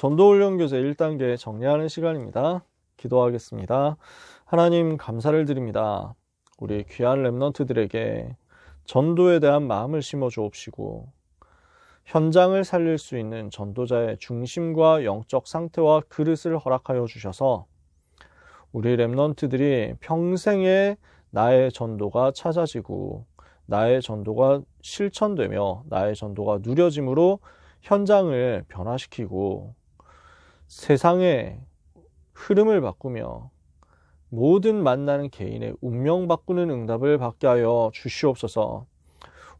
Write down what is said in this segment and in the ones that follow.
전도훈련 교재 1단계 정리하는 시간입니다. 기도하겠습니다. 하나님 감사를 드립니다. 우리 귀한 랩런트들에게 전도에 대한 마음을 심어 주옵시고 현장을 살릴 수 있는 전도자의 중심과 영적 상태와 그릇을 허락하여 주셔서 우리 랩런트들이 평생에 나의 전도가 찾아지고 나의 전도가 실천되며 나의 전도가 누려짐으로 현장을 변화시키고 세상의 흐름을 바꾸며 모든 만나는 개인의 운명 바꾸는 응답을 받게 하여 주시옵소서.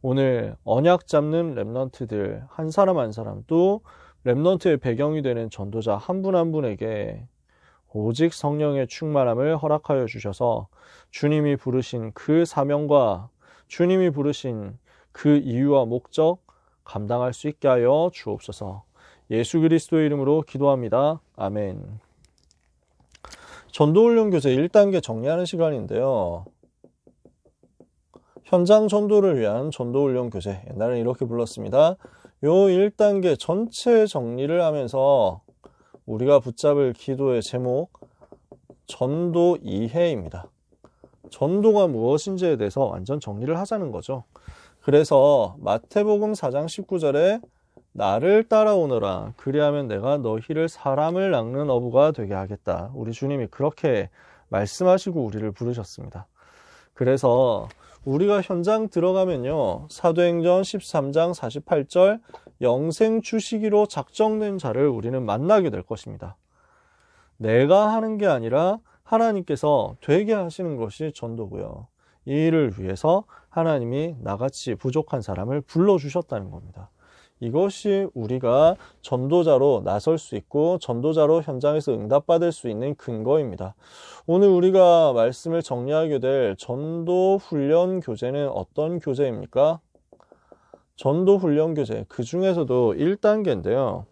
오늘 언약 잡는 랩런트들 한 사람 한 사람 또 랩런트의 배경이 되는 전도자 한 분한 한 분에게 오직 성령의 충만함을 허락하여 주셔서 주님이 부르신 그 사명과 주님이 부르신 그 이유와 목적 감당할 수 있게 하여 주옵소서. 예수 그리스도의 이름으로 기도합니다. 아멘. 전도훈련 교재 1단계 정리하는 시간인데요. 현장 전도를 위한 전도훈련 교재. 옛날엔 이렇게 불렀습니다. 요 1단계 전체 정리를 하면서 우리가 붙잡을 기도의 제목, 전도 이해입니다. 전도가 무엇인지에 대해서 완전 정리를 하자는 거죠. 그래서 마태복음 4장 19절에 나를 따라오너라 그리하면 내가 너희를 사람을 낚는 어부가 되게 하겠다. 우리 주님이 그렇게 말씀하시고 우리를 부르셨습니다. 그래서 우리가 현장 들어가면요. 사도행전 13장 48절 영생 주시기로 작정된 자를 우리는 만나게 될 것입니다. 내가 하는 게 아니라 하나님께서 되게 하시는 것이 전도고요. 이 일을 위해서 하나님이 나같이 부족한 사람을 불러주셨다는 겁니다. 이것이 우리가 전도자로 나설 수 있고 전도자로 현장에서 응답받을 수 있는 근거입니다. 오늘 우리가 말씀을 정리하게 될 전도 훈련 교재는 어떤 교재입니까? 전도 훈련 교재 그 중에서도 1단계인데요.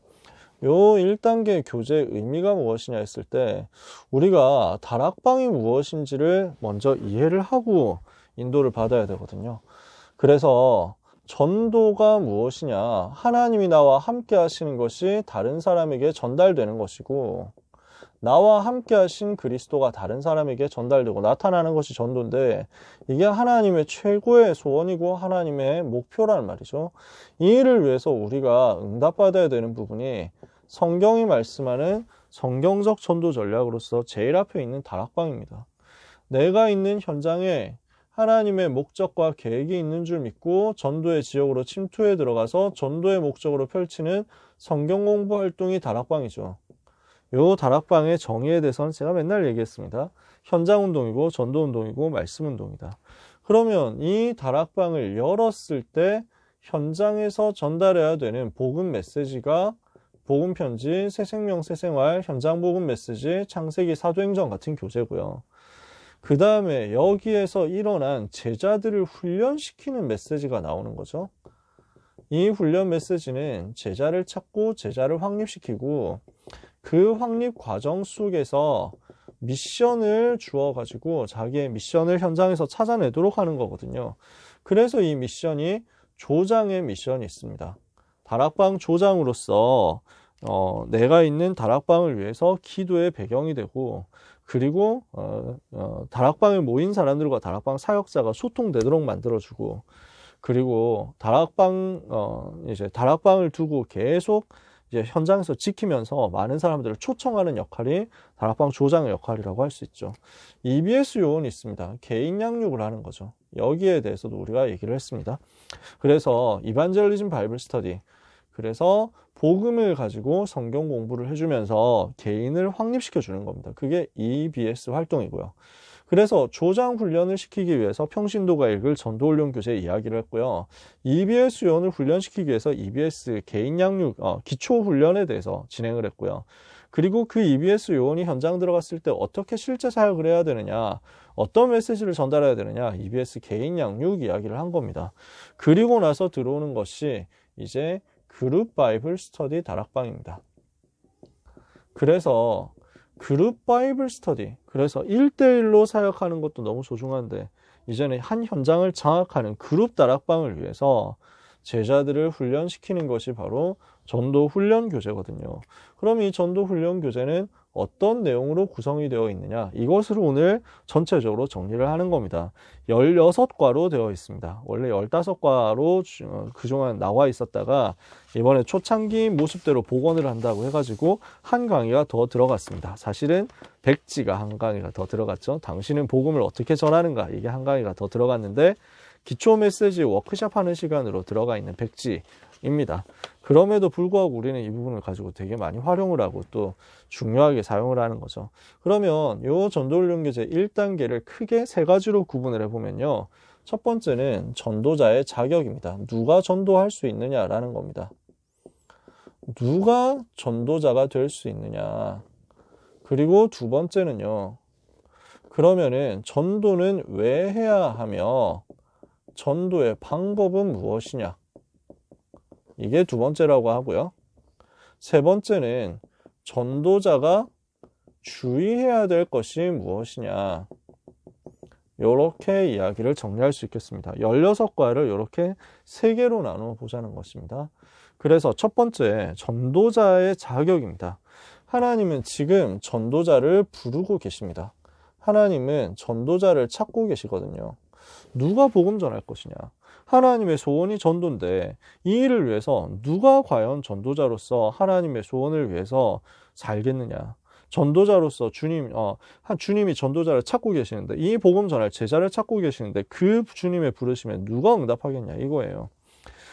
요 1단계 교재의 의미가 무엇이냐 했을 때 우리가 다락방이 무엇인지를 먼저 이해를 하고 인도를 받아야 되거든요. 그래서 전도가 무엇이냐? 하나님이 나와 함께 하시는 것이 다른 사람에게 전달되는 것이고, 나와 함께 하신 그리스도가 다른 사람에게 전달되고 나타나는 것이 전도인데, 이게 하나님의 최고의 소원이고 하나님의 목표라는 말이죠. 이 일을 위해서 우리가 응답받아야 되는 부분이 성경이 말씀하는 성경적 전도 전략으로서 제일 앞에 있는 다락방입니다. 내가 있는 현장에 하나님의 목적과 계획이 있는 줄 믿고 전도의 지역으로 침투해 들어가서 전도의 목적으로 펼치는 성경 공부 활동이 다락방이죠. 요 다락방의 정의에 대해서는 제가 맨날 얘기했습니다. 현장 운동이고 전도 운동이고 말씀 운동이다. 그러면 이 다락방을 열었을 때 현장에서 전달해야 되는 복음 메시지가 복음 편지, 새 생명, 새 생활, 현장 복음 메시지, 창세기 사도행전 같은 교재고요. 그 다음에 여기에서 일어난 제자들을 훈련시키는 메시지가 나오는 거죠. 이 훈련 메시지는 제자를 찾고 제자를 확립시키고 그 확립 과정 속에서 미션을 주어 가지고 자기의 미션을 현장에서 찾아내도록 하는 거거든요. 그래서 이 미션이 조장의 미션이 있습니다. 다락방 조장으로서 어, 내가 있는 다락방을 위해서 기도의 배경이 되고 그리고 어, 어, 다락방에 모인 사람들과 다락방 사역자가 소통되도록 만들어주고 그리고 다락방 어, 이제 다락방을 두고 계속 이제 현장에서 지키면서 많은 사람들을 초청하는 역할이 다락방 조장의 역할이라고 할 수 있죠. EBS 요원이 있습니다. 개인 양육을 하는 거죠. 여기에 대해서도 우리가 얘기를 했습니다. 그래서 이반젤리즘 바이블 스터디 그래서 복음을 가지고 성경 공부를 해주면서 개인을 확립시켜 주는 겁니다. 그게 EBS 활동이고요. 그래서 조장 훈련을 시키기 위해서 평신도가 읽을 전도훈련 교재 이야기를 했고요. EBS 요원을 훈련시키기 위해서 EBS 개인 양육 어, 기초 훈련에 대해서 진행을 했고요. 그리고 그 EBS 요원이 현장 들어갔을 때 어떻게 실제 사역을 해야 되느냐, 어떤 메시지를 전달해야 되느냐, EBS 개인 양육 이야기를 한 겁니다. 그리고 나서 들어오는 것이 이제 그룹 바이블 스터디 다락방입니다. 그래서 그룹 바이블 스터디, 그래서 1대1로 사역하는 것도 너무 소중한데, 이제는 한 현장을 장악하는 그룹 다락방을 위해서 제자들을 훈련시키는 것이 바로 전도 훈련 교재거든요. 그럼 이 전도 훈련 교재는 어떤 내용으로 구성이 되어 있느냐? 이것을 오늘 전체적으로 정리를 하는 겁니다. 16과로 되어 있습니다. 원래 15과로 어, 그동안 나와 있었다가 이번에 초창기 모습대로 복원을 한다고 해가지고 한 강의가 더 들어갔습니다. 사실은 백지가 한 강의가 더 들어갔죠. 당신은 복음을 어떻게 전하는가? 이게 한 강의가 더 들어갔는데 기초 메시지 워크샵 하는 시간으로 들어가 있는 백지 입니다. 그럼에도 불구하고 우리는 이 부분을 가지고 되게 많이 활용을 하고 또 중요하게 사용을 하는 거죠. 그러면 요 전도훈련교재 1단계를 크게 세 가지로 구분을 해보면요. 첫 번째는 전도자의 자격입니다. 누가 전도할 수 있느냐라는 겁니다. 누가 전도자가 될 수 있느냐. 그리고 두 번째는요. 그러면은 전도는 왜 해야 하며 전도의 방법은 무엇이냐? 이게 두 번째라고 하고요. 세 번째는 전도자가 주의해야 될 것이 무엇이냐. 이렇게 이야기를 정리할 수 있겠습니다. 16과를 이렇게 세 개로 나누어 보자는 것입니다. 그래서 첫 번째, 전도자의 자격입니다. 하나님은 지금 전도자를 부르고 계십니다. 하나님은 전도자를 찾고 계시거든요. 누가 복음 전할 것이냐? 하나님의 소원이 전도인데 이 일을 위해서 누가 과연 전도자로서 하나님의 소원을 위해서 살겠느냐? 전도자로서 주님, 어, 한 주님이 전도자를 찾고 계시는데 이 복음 전할 제자를 찾고 계시는데 그 주님의 부르심에 누가 응답하겠냐 이거예요.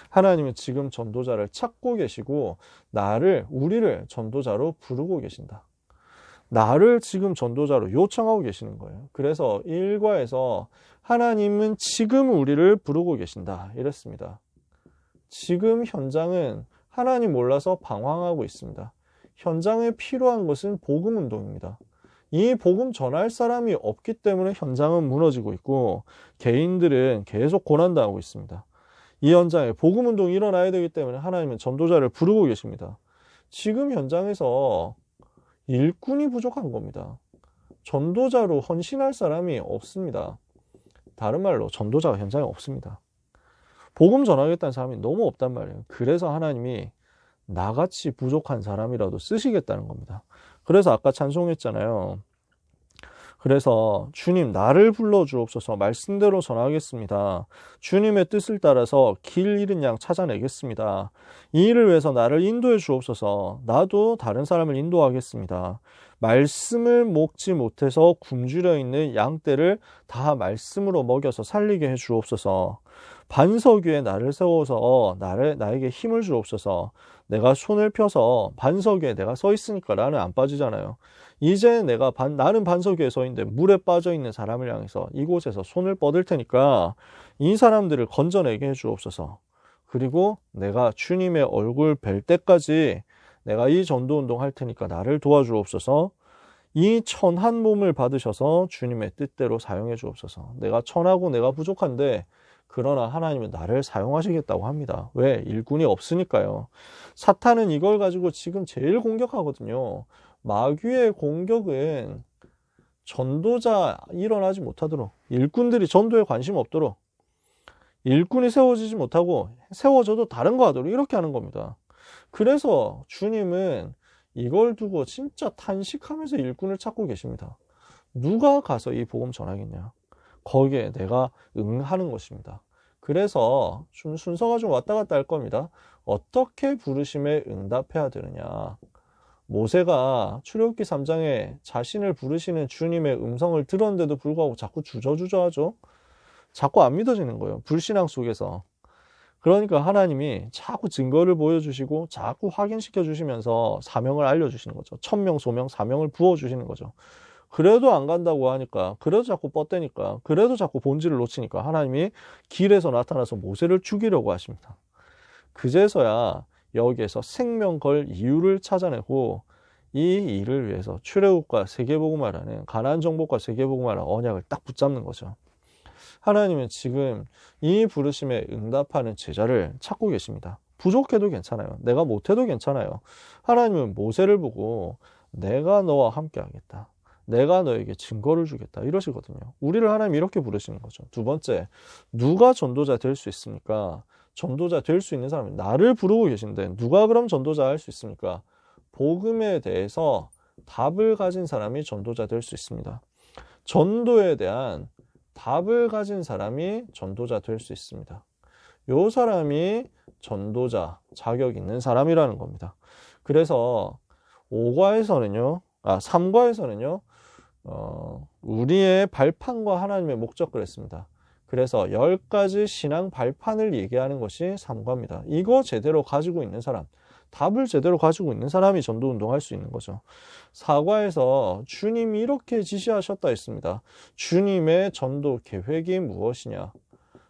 하나님은 지금 전도자를 찾고 계시고 나를 우리를 전도자로 부르고 계신다. 나를 지금 전도자로 요청하고 계시는 거예요. 그래서 일과에서 하나님은 지금 우리를 부르고 계신다. 이랬습니다. 지금 현장은 하나님 몰라서 방황하고 있습니다. 현장에 필요한 것은 복음 운동입니다. 이 복음 전할 사람이 없기 때문에 현장은 무너지고 있고 개인들은 계속 고난당하고 있습니다. 이 현장에 복음 운동이 일어나야 되기 때문에 하나님은 전도자를 부르고 계십니다. 지금 현장에서 일꾼이 부족한 겁니다. 전도자로 헌신할 사람이 없습니다. 다른 말로 전도자가 현장에 없습니다. 복음 전하겠다는 사람이 너무 없단 말이에요. 그래서 하나님이 나같이 부족한 사람이라도 쓰시겠다는 겁니다. 그래서 아까 찬송했잖아요. 그래서 주님 나를 불러 주옵소서 말씀대로 전하겠습니다. 주님의 뜻을 따라서 길 잃은 양 찾아내겠습니다. 이 일을 위해서 나를 인도해 주옵소서 나도 다른 사람을 인도하겠습니다. 말씀을 먹지 못해서 굶주려 있는 양떼를 다 말씀으로 먹여서 살리게 해 주옵소서. 반석 위에 나를 세워서 나를 나에게 힘을 주옵소서. 내가 손을 펴서 반석 위에 내가 서 있으니까 나는 안 빠지잖아요. 이제 내가 반, 나는 반석 위에 서 있는데 물에 빠져 있는 사람을 향해서 이곳에서 손을 뻗을 테니까 이 사람들을 건져내게 해 주옵소서. 그리고 내가 주님의 얼굴 뵐 때까지 내가 이 전도 운동 할 테니까 나를 도와주옵소서. 이 천한 몸을 받으셔서 주님의 뜻대로 사용해 주옵소서. 내가 천하고 내가 부족한데 그러나 하나님은 나를 사용하시겠다고 합니다. 왜? 일꾼이 없으니까요. 사탄은 이걸 가지고 지금 제일 공격하거든요. 마귀의 공격은 전도자 일어나지 못하도록 일꾼들이 전도에 관심 없도록 일꾼이 세워지지 못하고 세워져도 다른 거 하도록 이렇게 하는 겁니다. 그래서 주님은 이걸 두고 진짜 탄식하면서 일꾼을 찾고 계십니다. 누가 가서 이 복음 전하겠냐? 거기에 내가 응하는 것입니다. 그래서 순서가 좀 왔다 갔다 할 겁니다. 어떻게 부르심에 응답해야 되느냐? 모세가 출애굽기 3장에 자신을 부르시는 주님의 음성을 들었는데도 불구하고 자꾸 주저주저 하죠. 자꾸 안 믿어지는 거예요. 불신앙 속에서. 그러니까 하나님이 자꾸 증거를 보여주시고 자꾸 확인시켜 주시면서 사명을 알려주시는 거죠. 천명, 소명, 사명을 부어주시는 거죠. 그래도 안 간다고 하니까, 그래도 자꾸 뻗대니까, 그래도 자꾸 본질을 놓치니까 하나님이 길에서 나타나서 모세를 죽이려고 하십니다. 그제서야 여기에서 생명 걸 이유를 찾아내고 이 일을 위해서 출애굽과 세계복음화라는 가나안 정복과 세계복음화라는 언약을 딱 붙잡는 거죠. 하나님은 지금 이 부르심에 응답하는 제자를 찾고 계십니다. 부족해도 괜찮아요. 내가 못해도 괜찮아요. 하나님은 모세를 보고 내가 너와 함께 하겠다. 내가 너에게 증거를 주겠다. 이러시거든요. 우리를 하나님 이렇게 부르시는 거죠. 두 번째, 누가 전도자 될 수 있습니까? 전도자 될 수 있는 사람이 나를 부르고 계신데 누가 그럼 전도자 할 수 있습니까? 복음에 대해서 답을 가진 사람이 전도자 될 수 있습니다. 전도에 대한 답을 가진 사람이 전도자 될 수 있습니다. 요 사람이 전도자 자격 있는 사람이라는 겁니다. 그래서 5과에서는요, 아, 3과에서는요, 어, 우리의 발판과 하나님의 목적을 했습니다. 그래서 10가지 신앙 발판을 얘기하는 것이 3과입니다. 이거 제대로 가지고 있는 사람, 답을 제대로 가지고 있는 사람이 전도 운동할 수 있는 거죠. 사과에서 주님이 이렇게 지시하셨다 했습니다. 주님의 전도 계획이 무엇이냐?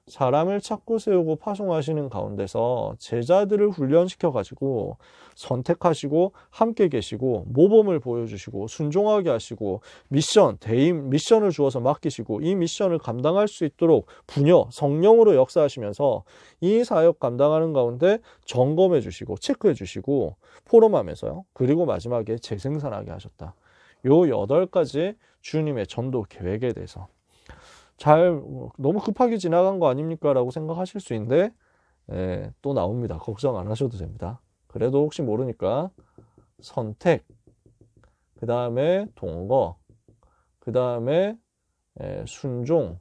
사람을 찾고 세우고 파송하시는 가운데서 제자들을 훈련시켜 가지고 선택하시고 함께 계시고 모범을 보여주시고 순종하게 하시고 미션 대임 미션을 주어서 맡기시고 이 미션을 감당할 수 있도록 부녀 성령으로 역사하시면서 이 사역 감당하는 가운데 점검해 주시고 체크해 주시고 포럼하면서요. 그리고 마지막에 재생산하게 하셨다. 요 여덟 가지 주님의 전도 계획에 대해서 잘 너무 급하게 지나간 거 아닙니까? 라고 생각하실 수 있는데 예, 또 나옵니다. 걱정 안 하셔도 됩니다. 그래도 혹시 모르니까 선택, 그 다음에 동거, 그 다음에 예, 순종,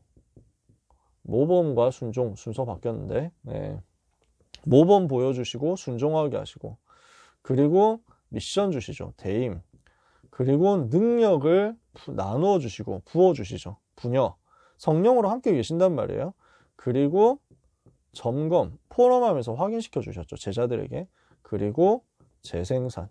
모범과 순종 순서 바뀌었는데 예, 모범 보여주시고 순종하게 하시고 그리고 미션 주시죠. 대임. 그리고 능력을 나누어 주시고 부어 주시죠. 분여. 성령으로 함께 계신단 말이에요. 그리고 점검, 포럼하면서 확인시켜 주셨죠. 제자들에게. 그리고 재생산.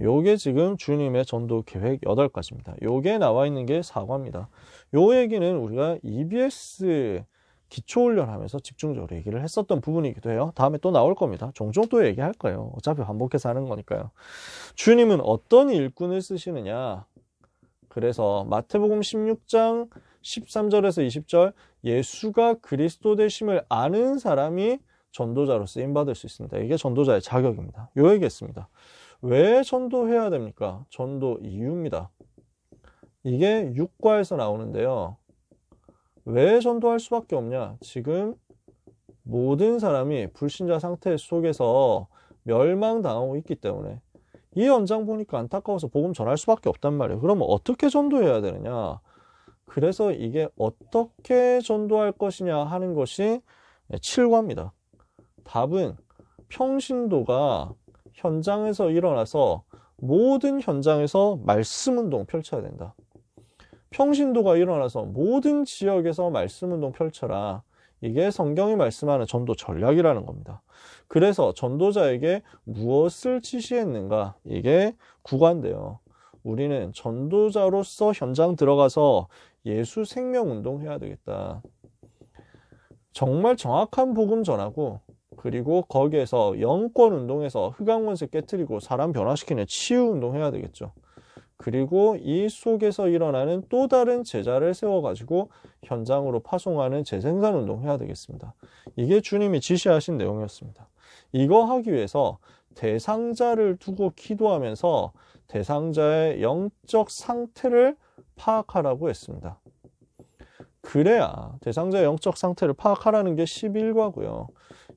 요게 지금 주님의 전도 계획 8가지입니다. 요게 나와 있는 게 사과입니다. 요 얘기는 우리가 EBS 기초훈련 하면서 집중적으로 얘기를 했었던 부분이기도 해요. 다음에 또 나올 겁니다. 종종 또 얘기할 거예요. 어차피 반복해서 하는 거니까요. 주님은 어떤 일꾼을 쓰시느냐? 그래서 마태복음 16장 13절에서 20절 예수가 그리스도 되심을 아는 사람이 전도자로 쓰임 받을 수 있습니다. 이게 전도자의 자격입니다. 요 얘기했습니다. 왜 전도해야 됩니까? 전도 이유입니다. 이게 6과에서 나오는데요. 왜 전도할 수밖에 없냐? 지금 모든 사람이 불신자 상태 속에서 멸망당하고 있기 때문에 이 연장 보니까 안타까워서 복음 전할 수밖에 없단 말이에요. 그러면 어떻게 전도해야 되느냐? 그래서 이게 어떻게 전도할 것이냐 하는 것이 7과입니다. 답은 평신도가 현장에서 일어나서 모든 현장에서 말씀 운동 펼쳐야 된다. 평신도가 일어나서 모든 지역에서 말씀 운동 펼쳐라. 이게 성경이 말씀하는 전도 전략이라는 겁니다. 그래서 전도자에게 무엇을 지시했는가? 이게 구간인데요. 우리는 전도자로서 현장 들어가서 예수 생명 운동 해야 되겠다. 정말 정확한 복음 전하고 그리고 거기에서 영권 운동에서 흑암 원세 깨뜨리고 사람 변화시키는 치유 운동 해야 되겠죠. 그리고 이 속에서 일어나는 또 다른 제자를 세워가지고 현장으로 파송하는 재생산 운동 해야 되겠습니다. 이게 주님이 지시하신 내용이었습니다. 이거 하기 위해서 대상자를 두고 기도하면서 대상자의 영적 상태를 파악하라고 했습니다. 그래야 대상자의 영적 상태를 파악하라는 게 11과고요.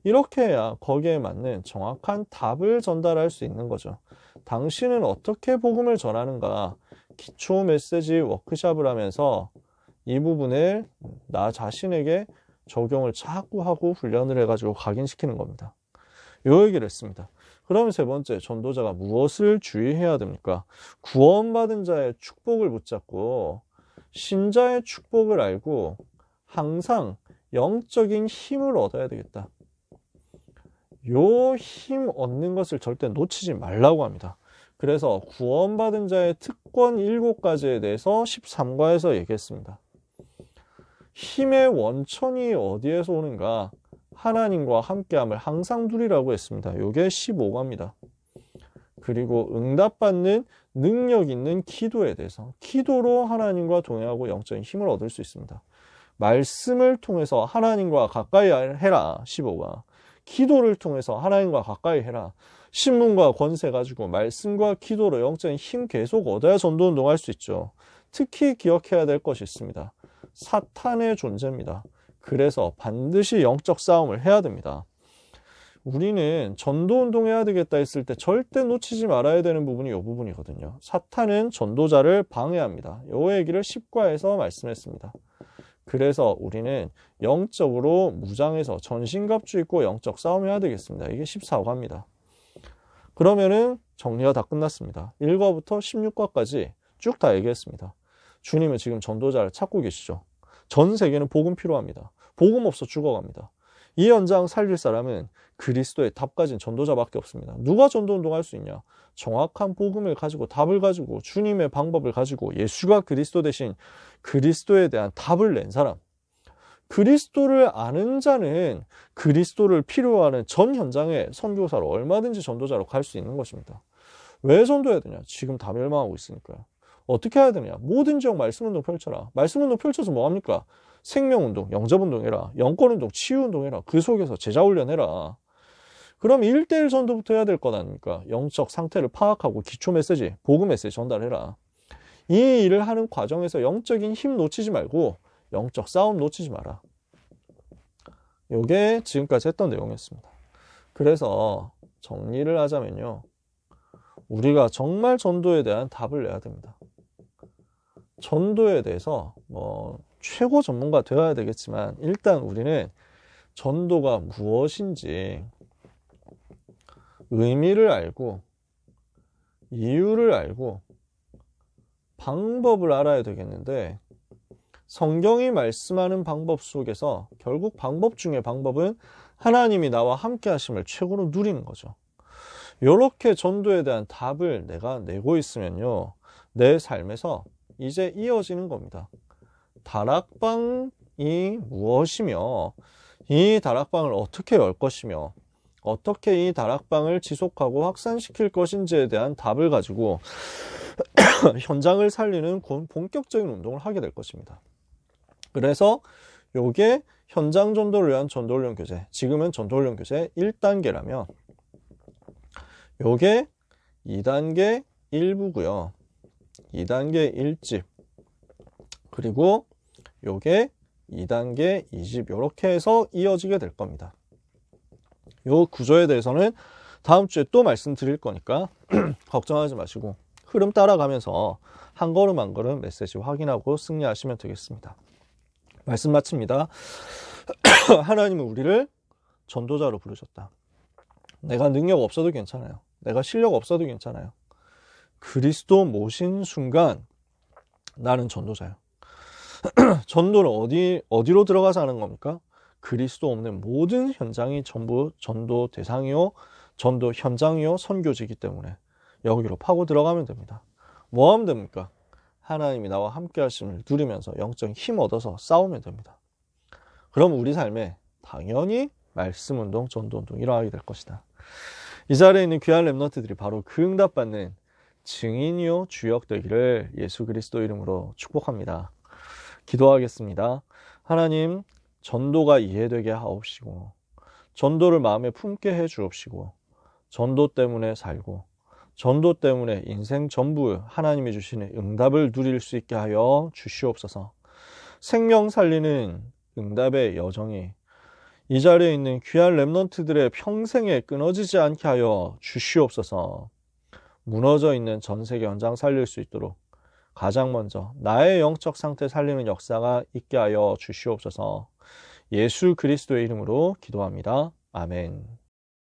이렇게 해야 거기에 맞는 정확한 답을 전달할 수 있는 거죠. 당신은 어떻게 복음을 전하는가? 기초 메시지 워크샵을 하면서 이 부분을 나 자신에게 적용을 자꾸 하고 훈련을 해가지고 각인시키는 겁니다. 요 얘기를 했습니다. 그럼 세 번째, 전도자가 무엇을 주의해야 됩니까? 구원받은 자의 축복을 붙잡고 신자의 축복을 알고 항상 영적인 힘을 얻어야 되겠다. 요 힘 얻는 것을 절대 놓치지 말라고 합니다. 그래서 구원받은 자의 특권 7가지에 대해서 13과에서 얘기했습니다. 힘의 원천이 어디에서 오는가? 하나님과 함께함을 항상 두리라고 했습니다. 요게 15과입니다. 그리고 응답받는 능력 있는 기도에 대해서 기도로 하나님과 동행하고 영적인 힘을 얻을 수 있습니다. 말씀을 통해서 하나님과 가까이 해라 15과 기도를 통해서 하나님과 가까이 해라 신문과 권세 가지고 말씀과 기도로 영적인 힘 계속 얻어야 전도 운동할 수 있죠. 특히 기억해야 될 것이 있습니다. 사탄의 존재입니다. 그래서 반드시 영적 싸움을 해야 됩니다. 우리는 전도 운동해야 되겠다 했을 때 절대 놓치지 말아야 되는 부분이 이 부분이거든요. 사탄은 전도자를 방해합니다. 요 얘기를 10과에서 말씀했습니다. 그래서 우리는 영적으로 무장해서 전신갑주 입고 영적 싸움해야 되겠습니다. 이게 14과입니다. 그러면은 정리가 다 끝났습니다. 1과부터 16과까지 쭉 다 얘기했습니다. 주님은 지금 전도자를 찾고 계시죠. 전 세계는 복음 필요합니다. 복음 없어 죽어갑니다. 이 현장 살릴 사람은 그리스도의 답 가진 전도자밖에 없습니다. 누가 전도 운동할 수 있냐? 정확한 복음을 가지고 답을 가지고 주님의 방법을 가지고 예수가 그리스도 대신 그리스도에 대한 답을 낸 사람. 그리스도를 아는 자는 그리스도를 필요로 하는 전 현장에 선교사로 얼마든지 전도자로 갈 수 있는 것입니다. 왜 전도해야 되냐? 지금 다 멸망하고 있으니까요. 어떻게 해야 되냐? 모든 지역 말씀 운동 펼쳐라. 말씀 운동 펼쳐서 뭐합니까? 생명운동, 영접운동 해라. 영권운동, 치유운동 해라. 그 속에서 제자훈련 해라. 그럼 1대1 전도부터 해야 될 것 아닙니까? 영적 상태를 파악하고 기초 메시지, 보급 메시지 전달해라. 이 일을 하는 과정에서 영적인 힘 놓치지 말고 영적 싸움 놓치지 마라. 요게 지금까지 했던 내용이었습니다. 그래서 정리를 하자면요. 우리가 정말 전도에 대한 답을 내야 됩니다. 전도에 대해서 뭐 최고 전문가 되어야 되겠지만 일단 우리는 전도가 무엇인지 의미를 알고 이유를 알고 방법을 알아야 되겠는데 성경이 말씀하는 방법 속에서 결국 방법 중에 방법은 하나님이 나와 함께 하심을 최고로 누리는 거죠. 이렇게 전도에 대한 답을 내가 내고 있으면요. 내 삶에서 이제 이어지는 겁니다. 다락방이 무엇이며 이 다락방을 어떻게 열 것이며 어떻게 이 다락방을 지속하고 확산시킬 것인지에 대한 답을 가지고 현장을 살리는 본격적인 운동을 하게 될 것입니다. 그래서 요게 현장 전도를 위한 전도훈련 교재 지금은 전도훈련 교재 1단계라면 요게 2단계 1부고요 2단계 1집 그리고 요게 2단계 2집 이렇게 해서 이어지게 될 겁니다 요 구조에 대해서는 다음 주에 또 말씀드릴 거니까 걱정하지 마시고 흐름 따라가면서 한 걸음 한 걸음 메시지 확인하고 승리하시면 되겠습니다. 말씀 마칩니다. 하나님은 우리를 전도자로 부르셨다. 내가 능력 없어도 괜찮아요. 내가 실력 없어도 괜찮아요. 그리스도 모신 순간 나는 전도자요. 전도는 어디 어디로 들어가서 하는 겁니까? 그리스도 없는 모든 현장이 전부 전도 대상이요, 전도 현장이요, 선교지기 때문에 여기로 파고 들어가면 됩니다. 뭐 하면 됩니까? 하나님이 나와 함께 하심을 누리면서 영적 힘 얻어서 싸우면 됩니다. 그럼 우리 삶에 당연히 말씀 운동, 전도 운동 일어나게 될 것이다. 이 자리에 있는 귀한 랩너트들이 바로 그 응답받는 증인이요 주역 되기를 예수 그리스도 이름으로 축복합니다. 기도하겠습니다. 하나님, 전도가 이해되게 하옵시고 전도를 마음에 품게 해 주옵시고 전도 때문에 살고 전도 때문에 인생 전부 하나님이 주시는 응답을 누릴 수 있게 하여 주시옵소서. 생명 살리는 응답의 여정이 이 자리에 있는 귀한 랩넌트들의 평생에 끊어지지 않게 하여 주시옵소서. 무너져 있는 전 세계 현장 살릴 수 있도록 가장 먼저 나의 영적 상태 살리는 역사가 있게 하여 주시옵소서. 예수 그리스도의 이름으로 기도합니다. 아멘.